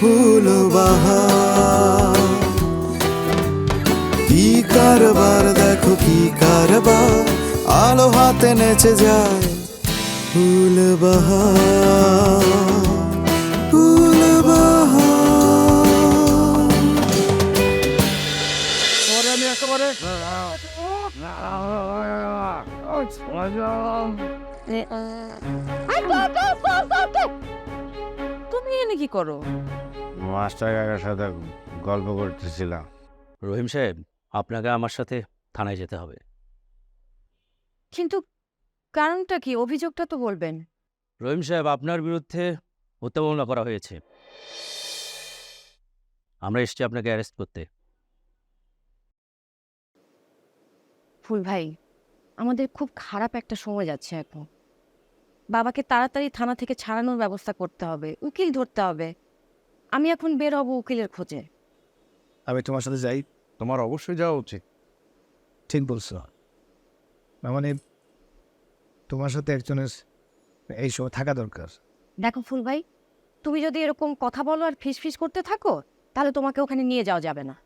ফুল বাহার কি কারবার দেখো কি কারবার। আলো হাতে নেচে যায় ফুল বাহার ফুল বাহার পরে আমি একেবারে তুমি এনে কি করো? মাস্টার কাকার সাথে গল্প করতেছিলাম। রহিম সাহেব আপনাকে আমার সাথে থানায় যেতে হবে। কিন্তু কারণটা কি? অভিযোগটা তো বলবেন। রহিম সাহেব আপনার বিরুদ্ধে হত্যা মামলা করা হয়েছে। আমরা এসছি আপনাকে অ্যারেস্ট করতে। ফুল ভাই আমাদের খুব খারাপ একটা সময় যাচ্ছে এখন। বাবাকে তাড়াতাড়ি থানা থেকে ছাড়ানোর ব্যবস্থা করতে হবে উকিল ধরতে হবে। আমি এখন বের হব উকিলের খোঁজে। আমি তোমার সাথে যাই। তোমার অবশ্যই যাওয়া উচিত। ঠিক বলছো। না মানে তোমার সাথে একজনের এই সময় থাকা দরকার। দেখো ফুল ভাই তুমি যদি এরকম কথা বলো আর ফিস ফিস করতে থাকো তাহলে তোমাকে ওখানে নিয়ে যাওয়া যাবে না।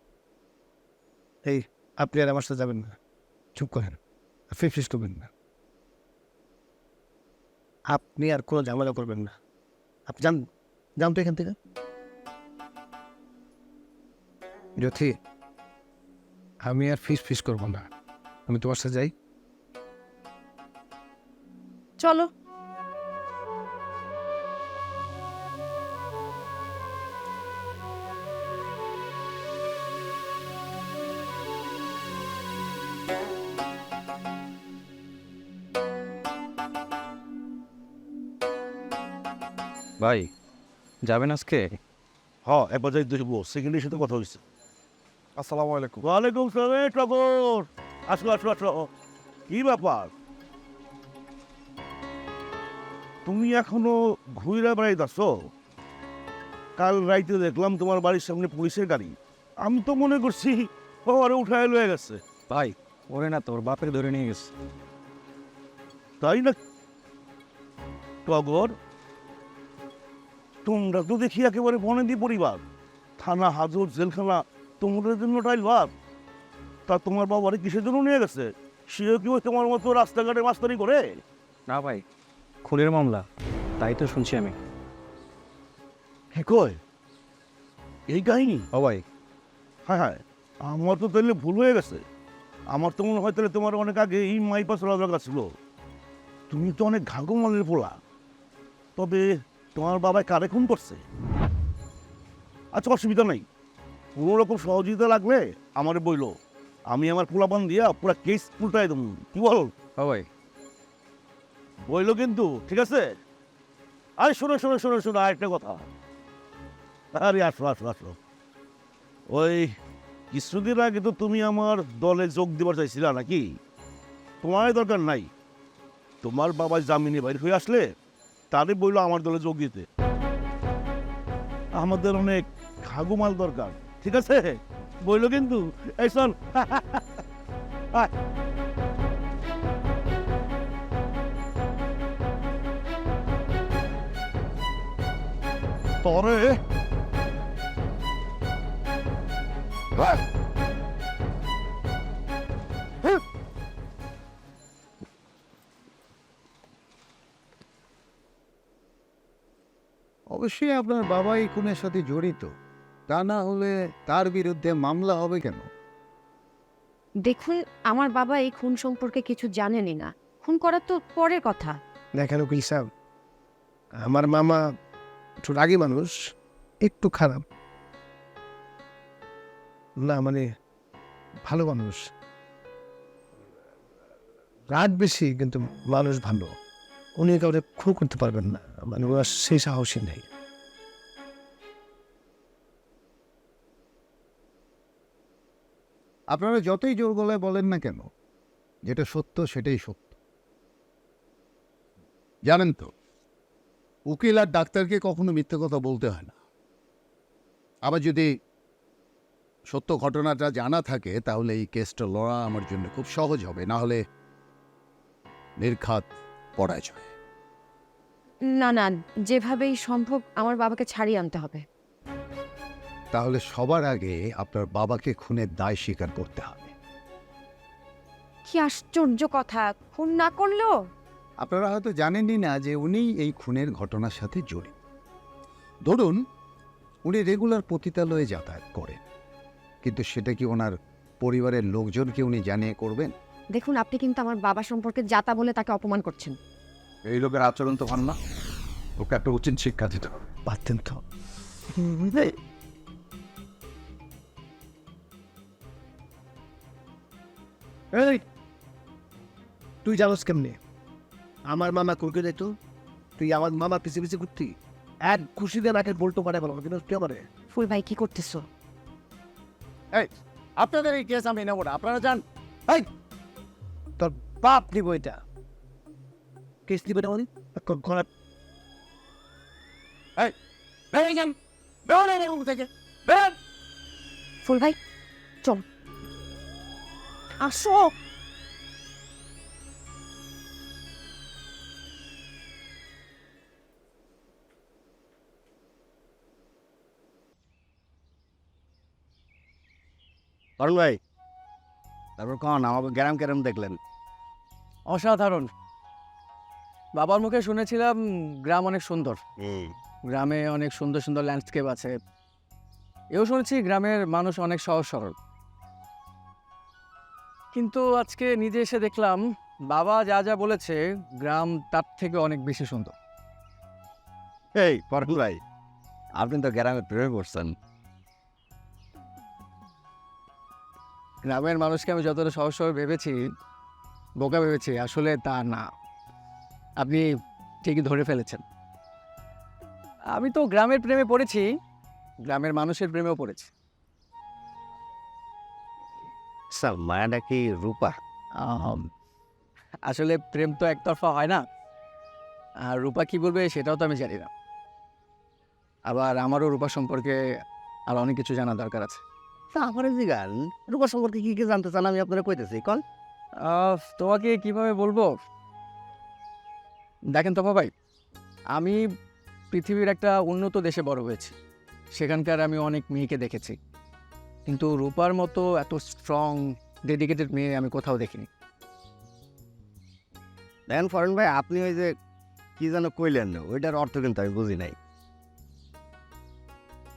এই আপনি আর আমার সাথে যাবেন না। চুপ করেন। ফিস ফিস করবেন না। আপনি আর কোনো ঝামেলা করবেন না। আপনি যান যান তো এখান থেকে। জ্যোতি আমি আর ফিস ফিস করব না। আমি তোমার সাথে যাই। চলো। ভাই যাবেন আজকে? হ্যাঁ একবার যাই দেখব। সেকেন্ডের সাথে কথা হয়েছে আসসালামু আলাইকুম। ওয়ালাইকুম সালাম টগর আসো আসো আসো। কি ব্যাপার? তুমি এখনও ঘুরে বেড়াইতেছ? কাল রাইতে দেখলাম তোমার বাড়ির সামনে পুলিশের গাড়ি। আমি তো মনে করছি ও আরে উঠায় লয়ে গেছে। ভাই ওরে না তোর বাপের ধরে নিয়ে গেছে। তাই না? টগর তোমরা তো দেখি একেবারে বনেদি পরিবার। থানা হাজর জেলখানা তোমাদের জন্য ওটাই লাভ। তা তোমার বাবারে কিসের জন্য নিয়ে গেছে? সেও কি ওই তোমার মতো রাস্তাঘাটে মাস্তানি করে? না ভাই খুনের মামলা। তাই তো শুনছি আমি। হ্যাঁ কয় এই কাহিনী? ও ভাই। হ্যাঁ হ্যাঁ আমার তো তাহলে ভুল হয়ে গেছে। আমার তো মনে হয় তাহলে তোমার অনেক আগে এই মাইপা চলা দরকার ছিল। তুমি তো অনেক ঘাগমালের পোলা। তবে তোমার বাবাই কারে খুন করছে? আচ্ছা অসুবিধা নেই। কোনো রকম সহযোগিতা লাগলে আমারে বইলো। আমি আমার পোলাপান দিয়া পুরা কেস উল্টাই দেবো। কি বল? ও ভাই। বইলো কিন্তু ঠিক আছে? আরে শোনো শোনো শোনো শোনো আরেকটা কথা। আরে আসো আসো আসো। ওই কিছুদিন আগে তো তুমি আমার দলে যোগ দিবার চাইছিলা নাকি? তোমার দরকার নাই। তোমার বাবা জামিনে বাইর হয়ে আসলে তারে বইল আমার দলে যোগ দিতে। আমাদের অনেক খাগুমাল দরকার। ঠিক আছে? বইলো কিন্তু। এই চল আয়। তরে। অবশ্যই আপনার বাবা এই খুনের সাথে জড়িত। তা না হলে তার বিরুদ্ধে মামলা হবে কেন? দেখুন আমার বাবা এই খুন সম্পর্কে কিছু জানেনই না। খুন করা তো পরের কথা। দেখেন উকিল সাহেব আমার মামা একটু রাগী মানুষ একটু খারাপ। না মানে ভালো মানুষ। রাগ বেশি কিন্তু মানুষ ভালো। উনি কাউকে খুন করতে পারবেন না। মানে ওনার সেই সাহসী নেই। আপনারা যতই জোর গলায় বলেন না কেন, যেটা সত্য সেটাই সত্য। জানেন তো, উকিল আর ডাক্তারকে কখনো মিথ্যে কথা বলতে হয় না। আবার যদি সত্য ঘটনাটা জানা থাকে, তাহলে এই কেসটা লড়া আমার জন্য খুব সহজ হবে, না হলে নির্ঘাত পরাজয়। না না, যেভাবেই সম্ভব আমার বাবাকে ছাড়িয়ে আনতে হবে। তাহলে সবার আগে আপনার বাবাকে খুনের দায় স্বীকার করতে হবে। কি আশ্চর্য কথা খুন না করলেও আপনারা হয়তো জানেনই না যে উনি এই খুনের ঘটনার সাথে জড়িত। ধরুন উনি রেগুলার পতিতালয়ে যাতায়াত করেন কিন্তু সেটা কি ওনার পরিবারের লোকজনকে উনি জানিয়ে করবেন? দেখুন আপনি কিন্তু আমার বাবা সম্পর্কে যাতা বলে তাকে অপমান করছেন। এই লোকের আচরণ তো ভালো না। ওকে একটা উচিত শিক্ষা দিতে হবে। পারতেন তো। এই, তুই জানোস কেমনে? আমার মামা কলকে যেত তুই আমার মামা পিছিয়ে পিছিয়ে ঘুরতি এক খুশিতে নাকে বলতো পারে বলো কিন্তু তুই আমারে। ফুল ভাই কি করতেছ? করতেছো আপনাদের এই কেস আমি নেব না আপনারা যান। এই তোর বাপ নিব এটা। কেস দিবে না উনি ঘোড়া ফুল ভাই চল। আসো। অরুণ ভাই তারপর কন আমাকে গ্যারাম ক্যারাম দেখলেন? অসাধারণ। বাবার মুখে শুনেছিলাম গ্রাম অনেক সুন্দর। গ্রামে অনেক সুন্দর সুন্দর ল্যান্ডস্কেপ আছে। এও শুনেছি গ্রামের মানুষ অনেক সহজ সরল। কিন্তু আজকে নিজে এসে দেখলাম বাবা যা যা বলেছে গ্রাম তার থেকে অনেক বেশি সুন্দর। এই পরুণ ভাই আপনি তো গ্রামে প্রেমে পড়ছেন। গ্রামের মানুষকে আমি যতটা সহজ সরল ভেবেছি বোকা ভেবেছি আসলে তা না। আপনি ঠিকই ধরে ফেলেছেন। আমি তো গ্রামের প্রেমে পড়েছি গ্রামের মানুষের প্রেমেও পড়েছি। স্যার মায়া কি রূপা? আসলে প্রেম তো একতরফা হয় না। আর রূপা কি বলবে সেটাও তো আমি জানি না। আবার আমারও রূপা সম্পর্কে আর অনেক কিছু জানা দরকার আছে। আমার জি গান? রূপা সম্পর্কে কী কী জানতে চান আমি আপনারা কইতেছি কল তোমাকে কীভাবে বলব? দেখেন তো ভাই আমি পৃথিবীর একটা উন্নত দেশে বড় হয়েছি। সেখানকার আমি অনেক মেয়েকে দেখেছি। কিন্তু রূপার মতো এত স্ট্রং ডেডিকেটেড মেয়ে আমি কোথাও দেখিনি। দেখেন ফরেন ভাই, আপনি ওই যে কি যেন কইলেন, ওইটার অর্থ কিন্তু আমি বুঝি নাই।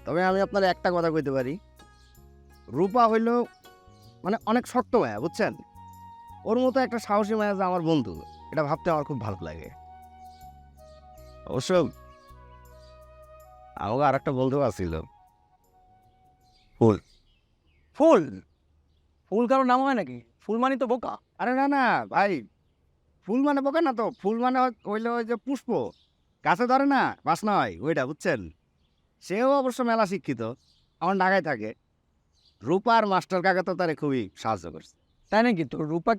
তবে আমি আপনার একটা কথা কইতে পারি। রূপা হইল মানে অনেক শক্ত মায়া, বুঝছেন? ওর মতো একটা সাহসী মায়া যে আমার বন্ধু, এটা ভাবতে আমার খুব ভালো লাগে। অবশ্য আমাকে আর একটা বন্ধু ফুল। ফুল? কারোর নাম হয় নাকি? ফুল মানি তো বোকা। আরে না না ভাই ফুল মানে বোকা না তো। ফুল মানে হইল ওই যে পুষ্প। গাছে ধরে না বাস নয় ওইটা বুঝছেন? সেও অবশ্য মেলা শিক্ষিত আমার ঢাকায় থাকে। রূপার মাস্টার কাকা তো তারে খুবই সাহায্য করছে। তাই নাকি তো? রূপা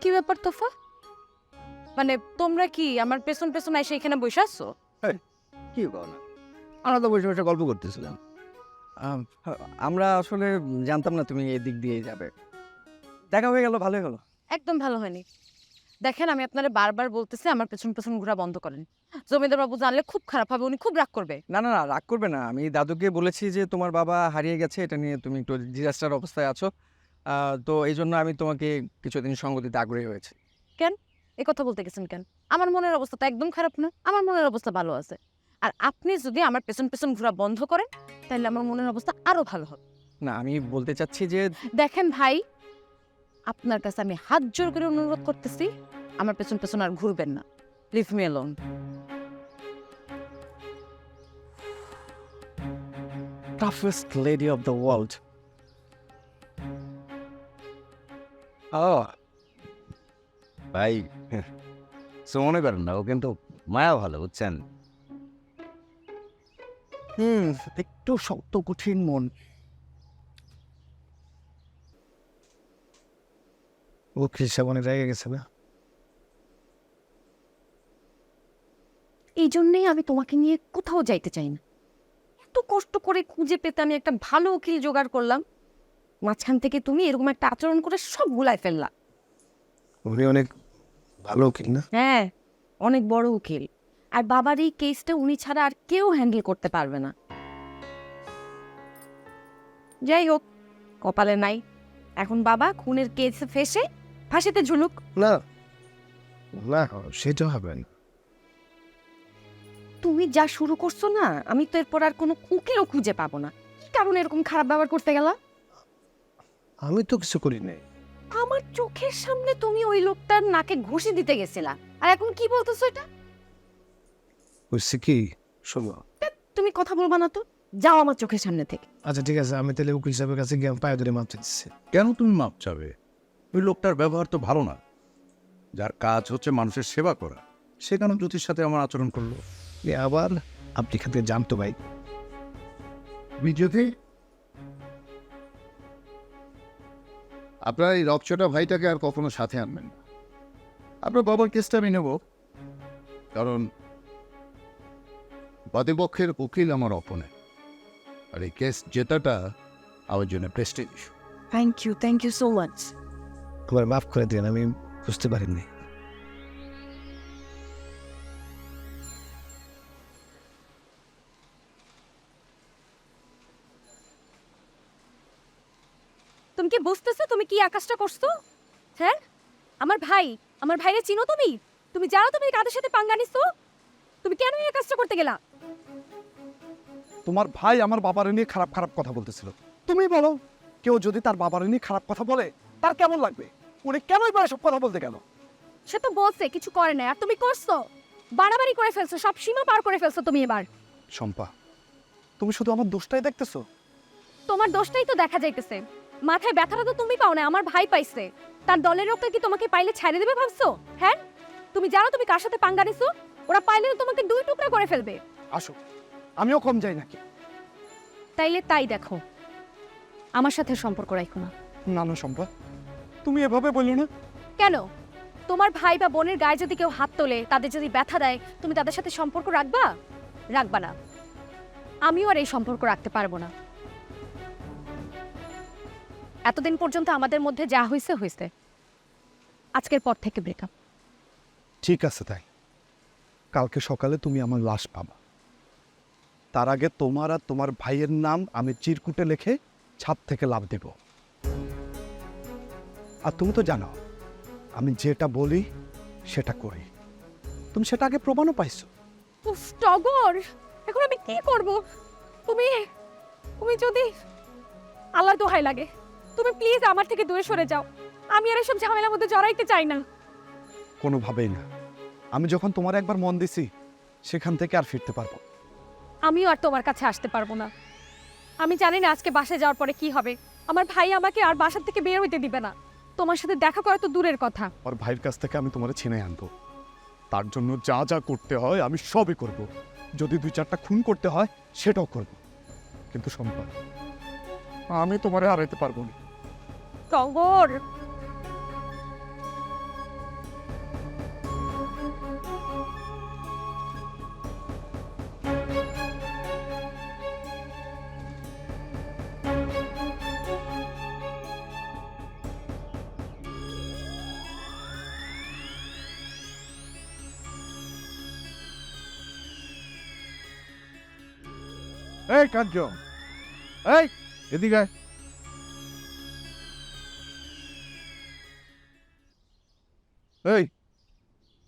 কি ব্যাপার তোফা? মানে তোমরা কি আমার পেছন পেছন এসে এখানে বসে আছো? কি কও না আমরা তো বসে বসে গল্প করতেছিলাম। আমরা আসলে জানতাম না তুমি এই দিক দিয়ে যাবে। দেখা হয়ে গেল ভালোই হলো। একদম ভালো হয়নি। দেখেন আমি আপনারা বারবার বলতেছি আমার পেছন পেছন ঘোরা বন্ধ করেন। জমিদার বাবু জানলে খুব খারাপ হবে উনি খুব রাগ করবে। না না না রাগ করবে না। আমি দাদুকে বলেছি যে তোমার বাবা হারিয়ে গেছে এটা নিয়ে তুমি একটু ডিজাস্টার অবস্থায় আছো। তো এই জন্য আমি তোমাকে কিছুদিন সঙ্গ দিতে আগ্রহী হয়েছে। এ কথা বলতে গেছেন কেন? আমার মনের অবস্থা তো একদম খারাপ না। আমার মনের অবস্থা ভালো আছে। আর আপনি যদি আমার পেছন পেছন ঘোরা বন্ধ করেন তাহলে আমার মনের অবস্থা আরও ভালো হবে। না আমি বলতে চাচ্ছি যে দেখেন ভাই আপনার কাছে আমি হাত জোর করে অনুরোধ করতেছি আমার পেছন পেছন আর ঘুরবেন না। Leave me alone toughest lady of the world ও ভাই সো মনে করেন না ও কিন্তু মায়া ভালো বুঝছেন? হুম একটু শক্ত কঠিন মন। ও কৃষা মনে রেগে গেছে না? এই আমি তোমাকে নিয়ে কোথাও যাইতে চাই না। এত কষ্ট করে খুঁজে পেতে আমি একটা ভালো উকিল জোগাড় করলাম। মাঝখান থেকে তুমি এরকম একটা আচরণ করে সব ভুলাই ফেললা। উনি অনেক ভালো উকিল না? হ্যাঁ অনেক বড় উকিল। আর বাবার এই কেসটা উনি ছাড়া আর কেউ হ্যান্ডেল করতে পারবে না। যাই হোক কপালে নাই। এখন বাবা খুনের কেস ফেসে ফাঁসিতে ঝুলুক। না না সেটা হবে না। তুমি যা শুরু করছ না আমি তো এরপর আর কোনো উকিলও খুঁজে পাবো না। কি কারণে এরকম খারাপ ব্যবহার করতে গেলা? আমি তো কিছু করি নাই। আমার চোখের সামনে তুমি ওই লোকটার নাকে ঘুষি দিতে গেছিলা। আর এখন কি বলতেছো এটা? বুঝছি কি? শোনো। তুমি কথা বলবা না তো। যাও আমার চোখের সামনে থেকে। আচ্ছা ঠিক আছে আমি তাহলে উকিল সাহেবের কাছে গিয়ে পায়ে ধরে মাপ চাইছি কেন তুমি মাপ চাবে? ওই লোকটার ব্যবহার তো ভালো না। যার কাজ হচ্ছে মানুষের সেবা করা। সে কেন জ্যোতির সাথে আমার আচরণ করল? এ আবার আপনি এখান থেকে জানতো ভাই। বিজ্যোতি আপনার এই রকচটা ভাইটাকে আর কখনো সাথে আনবেন না। আপনার বাবার কেসটা আমি নেব। কারণ বাদীপক্ষের উকিল আমার অপনে আর এই কেস জেতাটা আমার জন্য prestige thank you thank you so much আমার মাফ করে দিন আমি বুঝতে পারিনি। তুমি কি বুঝতেছো তুমি কি আকাশটা করছ? হ্যাঁ? আমার ভাই আমার ভাইরে চিনো তুমি? তুমি জানো তুমি কাদের সাথে পাঙ্গা নিছো? তুমি কেন এই কাজটা করতে গেলা? তোমার ভাই আমার বাবার নিয়ে খারাপ খারাপ কথা বলতেছিল। তুমি বলো কেউ যদি তার বাবার নিয়ে খারাপ কথা বলে তার কেমন লাগবে? উনি কেনই পারে সব কথা বলতে গেল? সে তো বলছে কিছু করে না আর তুমি করছ? বাড়াবাড়ি করে ফেলছো সব সীমা পার করে ফেলছো তুমি এবার। শম্পা তুমি শুধু আমার দোষটাই দেখতেছো? তোমার দোষটাই তো দেখা যাইতেছে। মাথায় ব্যথাটা তো তুমি পাও না আমার ভাই পাইছে। তার দলের লোকটা কি তোমাকে পাইলে ছেড়ে দেবে ভাবছ? হ্যাঁ? তুমি জানো তুমি কার সাথে পাঙ্গা নিছো? ওরা পাইলে তো তোমাকে দুই টুকরা করে ফেলবে। আসো। আমিও কম যাই নাকি? তাইলে তাই দেখো। আমার সাথে সম্পর্ক রাখো না। না না শম্পা তুমি এভাবে বলল না। কেন? তোমার ভাই বা বোনের গায়ে যদি কেউ হাত তোলে তাদের যদি ব্যথা দেয় তুমি তাদের সাথে সম্পর্ক রাখবা? রাখবা না। আমিও আর এই সম্পর্ক রাখতে পারব না। এতদিন পর্যন্ত আমাদের মধ্যে যা হয়েছে হয়েছে আজকের পর থেকে ব্রেকআপ ঠিক আছে তাই। কালকে সকালে তুমি আমার লাশ পাবা। তার আগে তোমার আর তোমার ভাইয়ের নাম আমি চিরকুটে লিখে ছাদ থেকে লাভ দেব। আর তুমি তো জানো আমি যেটা বলি সেটা করি। তুমি সেটা আগে প্রমাণও পাইছো। উফ টগর! এখন আমি কি করব? তুমি তুমি যদি আল্লাহ দোহাই লাগে তুমি প্লিজ আমার থেকে দূরে সরে যাও। আমি আর এসব ঝামেলার মধ্যে জড়াইতে চাই না। কোনোভাবেই না। আমি যখন তোমার একবার মন দিছি সেখান থেকে আর ফিরতে পারব। আমিও আর তোমার কাছে আসতে পারব না। আমি জানি না আজকে বাসায় যাওয়ার পরে কি হবে। আমার ভাই আমাকে আর বাসার থেকে বের হইতে দিবে না। তোমার সাথে দেখা করা তো দূরের কথা। ওর ভাইয়ের কাছ থেকে আমি তোমার ছিনে আনব। তার জন্য যা যা করতে হয় আমি সবই করব। যদি দুই চারটা খুন করতে হয় সেটাও করব। কিন্তু সম্পদ আমি তোমারে হারাইতে পারব না। টগর! এই কাঞ্চন, এই এদিকে। এই,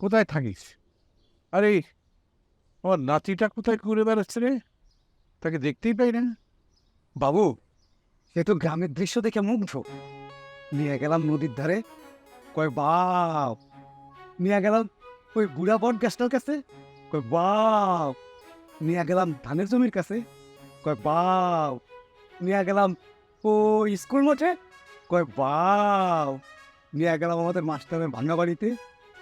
কোথায় থাকিস? আরে, আমার নাতিটা কোথায় ঘুরে বেড়াচ্ছে রে? তাকে দেখতেই পাই না। বাবু সে তো গ্রামের দৃশ্য দেখে মুগ্ধ। নিয়ে গেলাম নদীর ধারে। কয় বাপ নিয়ে গেলাম ওই বুড়া বট গাছটার কাছে। কয় বাপ নিয়ে গেলাম ধানের জমির কাছে। কয় বাপ নিয়ে গেলাম। ও স্কুল মাঠে কয় বাপ নিয়ে গেলাম আমাদের মাস্টারের ভাঙা বাড়িতে।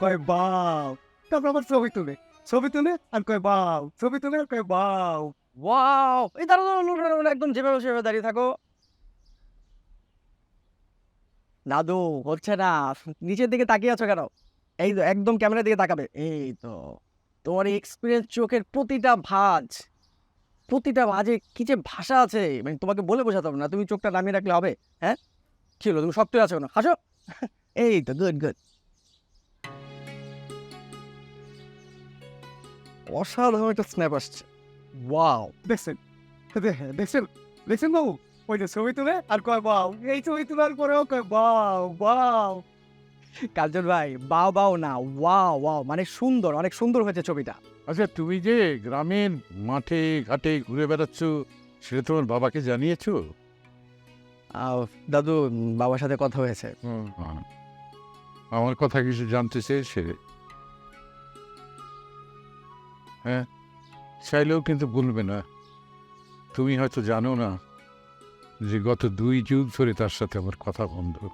কয় বাপ তারপর আবার ছবি তুলে ছবি তুলে আর কয় বাপ ছবি তুলে আর কয় বাপ ওয়াও এই দাঁড়ো দাঁড়ো দাঁড়ো, দাঁড়ো, একদম যেভাবে সেভাবে দাঁড়িয়ে থাকো। দাদু হচ্ছে না নিচের দিকে তাকিয়ে আছো কেন? এই তো একদম ক্যামেরার দিকে তাকাবে। এই তো তোমার এক্সপিরিয়েন্স চোখের প্রতিটা ভাঁজ প্রতিটা ভাঁজে কি যে ভাষা আছে মানে তোমাকে বলে বোঝাতে হবে না, তুমি চোখটা নামিয়ে রাখলে হবে হ্যাঁ? কি হলো, তুমি শক্ত আছো না হাসো। এই তো গুড গুড অসাধারণ একটা স্ন্যাপ আসছে। ওয়াও দেখছেন? দেখেন দেখছেন? দেখছেন বাবু? ওই যে ছবি তুলে আর কয়, বাউ। এই ছবি তোলার পরেও কয়, বাউ বাউ। কাজল ভাই বাও বাও না ওয়াও ওয়াও মানে সুন্দর, অনেক সুন্দর হয়েছে ছবিটা। আচ্ছা তুমি যে গ্রামের মাঠে ঘাটে ঘুরে বেড়াচ্ছ সেটা তোমার বাবাকে জানিয়েছো? দাদু বাবার সাথে কথা হয়েছে। হ্যাঁ। আমার কথা কিছু জানতে চেয়েছে। হ্যাঁ চাইলেও কিন্তু বলবে না। তুমি হয়তো জানো না যে গত দুই যুগ ধরে তার সাথে আমার কথা বন্ধ।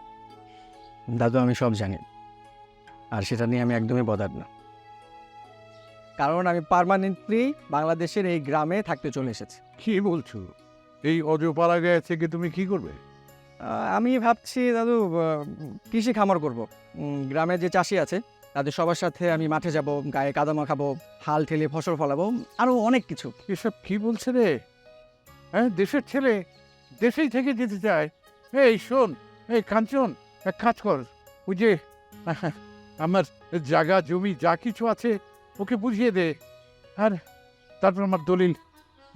দাদু আমি সব জানি। আর সেটা নিয়ে আমি একদমই বদার না। কারণ আমি পার্মানেন্টলি বাংলাদেশের এই গ্রামে থাকতে চলে এসেছি। কি বলছো? এই অজপাড়া গায়ে থেকে তুমি কি করবে? আমি ভাবছি দাদু কৃষি খামার করব। গ্রামে যে চাষি আছে তাদের সবার সাথে আমি মাঠে যাব গায়ে কাদা মাখাবো হাল ঠেলে ফসল ফলাবো আরও অনেক কিছু। এসব কি বলছে রে? হ্যাঁ দেশের ছেলে দেশেই থেকে যেতে চায়। এই শোন এই কাঞ্চন এক কাজ কর। ওই যে আমার জায়গা জমি যা কিছু আছে ওকে বুঝিয়ে দে। আর তারপর আমার দলিল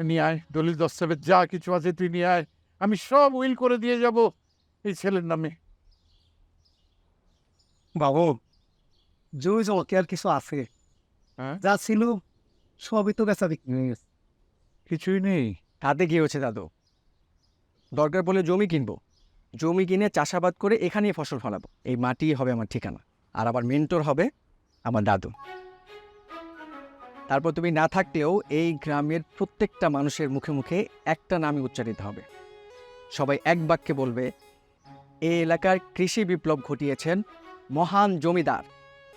নিয়ে আয়। দলিল দস্তাবেজ যা কিছু আছে তুই নিয়ে আয়। আমি সব উইল করে দিয়ে যাব এই ছেলের নামে। বাবু জমি জমা কি আর কিছু আছে? হ্যাঁ? যা ছিল সবই তো বেচা বিক্রি হয়ে গেছে। কিছুই নেই। তাতে কি হচ্ছে দাদু? দরকার পড়লে জমি কিনবো। জমি কিনে চাষাবাদ করে এখানেই ফসল ফলাবো। এই মাটি হবে আমার ঠিকানা। আর আবার মেন্টর হবে আমার দাদু। তারপর তুমি না থাকতেও এই গ্রামের প্রত্যেকটা মানুষের মুখে মুখে একটা নামই উচ্চারিত হবে। সবাই এক বাক্যে বলবে এই এলাকার কৃষি বিপ্লব ঘটিয়েছেন মহান জমিদার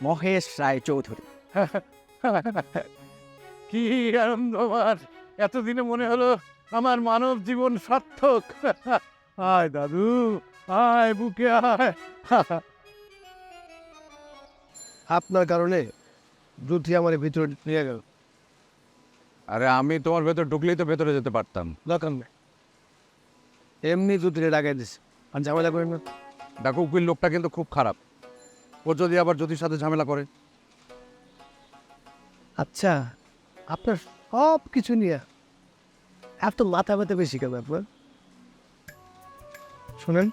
মহেশ রায় চৌধুরী। কি আনন্দ আমার এতদিনে মনে হলো আমার মানব জীবন সার্থক। আয় দাদু আয় বুকে আয়। আপনার কারণে দুটি আমার ভিতরে নিয়ে গেল। আরে আমি তোমার ভেতর ঢুকলেই তো ভেতরে যেতে পারতাম। দরকার নেই। এমনি দুটিরে লাগাই দিস আর ঝামেলা করেন না। দেখো উকিল লোকটা কিন্তু খুব খারাপ। ও যদি আবার জ্যোতির সাথে ঝামেলা করে। আচ্ছা আপনার সব কিছু নিয়ে এত মাথা ব্যথা বেশি কেন আপনার? শোনেন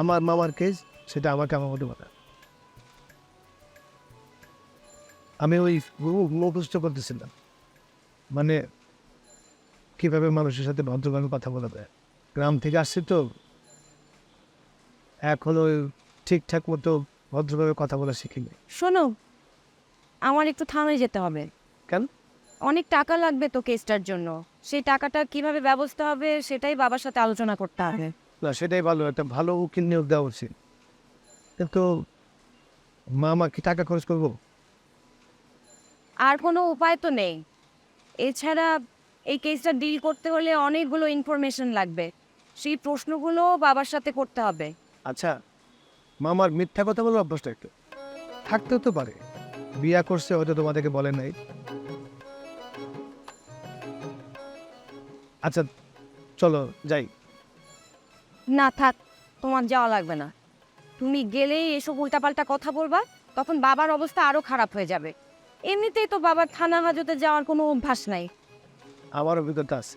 আমার মামার কেস সেটা আমাকে আমার মতো কথা আমি ওই মুখস্থ করতেছিলাম। মানে কীভাবে মানুষের সাথে ভদ্রভাবে কথা বলা যায়। গ্রাম থেকে আসছি তো এখনও ঠিকঠাক মতো ভদ্রভাবে কথা বলা শিখিনি শোনো আমার একটু থানায় যেতে হবে। কেন? অনেক টাকা লাগবে তো কেসটার জন্য। সেই টাকাটা কীভাবে ব্যবস্থা হবে সেটাই বাবার সাথে আলোচনা করতে হবে। না সেটাই ভালো একটা ভালো উকিল নিয়োগ দেওয়া উচিত। কিন্তু মামা কি টাকা খরচ করব? আর কোনো উপায় তো নেই। এছাড়া এই কেসটা ডিল করতে হলে অনেকগুলো ইনফরমেশন লাগবে। সেই প্রশ্নগুলো বাবার সাথে করতে হবে। আচ্ছা মামার মিথ্যা কথা বলব অভ্যাসটা একটু। থাকতেও তো পারে। বিয়া করছে হয়তো তোমাদেরকে বলে নাই। আচ্ছা চলো যাই। না থাক তোমার যাওয়া লাগবে না। তুমি গেলেই এসব উল্টাপাল্টা কথা বলবা তখন বাবার অবস্থা আরও খারাপ হয়ে যাবে। এমনিতেই তো বাবার থানা হাজতে যাওয়ার কোনো অভ্যাস নাই। আমার অভিজ্ঞতা আছে।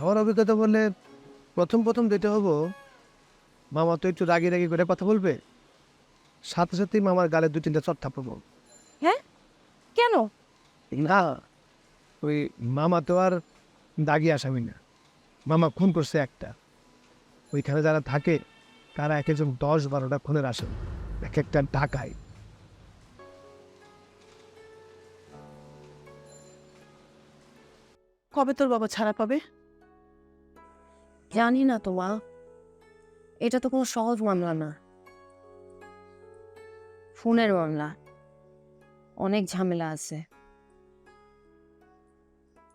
আমার অভিজ্ঞতা বললে প্রথম প্রথম যেতে হব মামা তো একটু রাগি রাগি করে কথা বলবে। সাথে সাথেই মামার গালে দু তিনটা চট থাপড়বো কেন? না ওই মামা তো আর দাগি আসামি না। মামা খুন করছে একটা। ওইখানে যারা থাকে তারা এক একজন দশ বারোটা খুনের আসামি এক একটা ঢাকায়। কবে তোর বাবা ছাড়া পাবে? জানি না তো মা। এটা তো কোনো সহজ মামলা না। ফোনের মামলা। অনেক ঝামেলা আছে।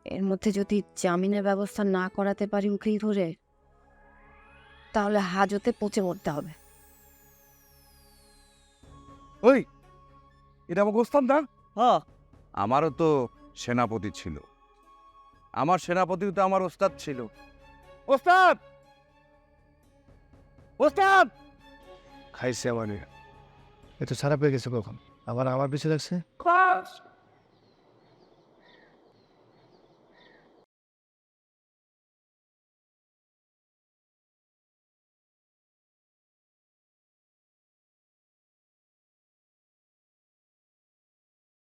এর মধ্যে যদি জামিনের ব্যবস্থা না করাতে পারি উকিল ধরে তাহলে হাজতে পচে মরতে হবে। ওই এটা আমাকে ওস্তাদ না হ্যাঁ। আমারও তো সেনাপতি ছিল। আমার সেনাপতিও তো আমার ওস্তাদ ছিল। ওস্তাদ! ওস্তাদ! খাইছে আমার। এ তো সারা পেয়ে গেছে কখন? আবার আমার পিছিয়ে লাগছে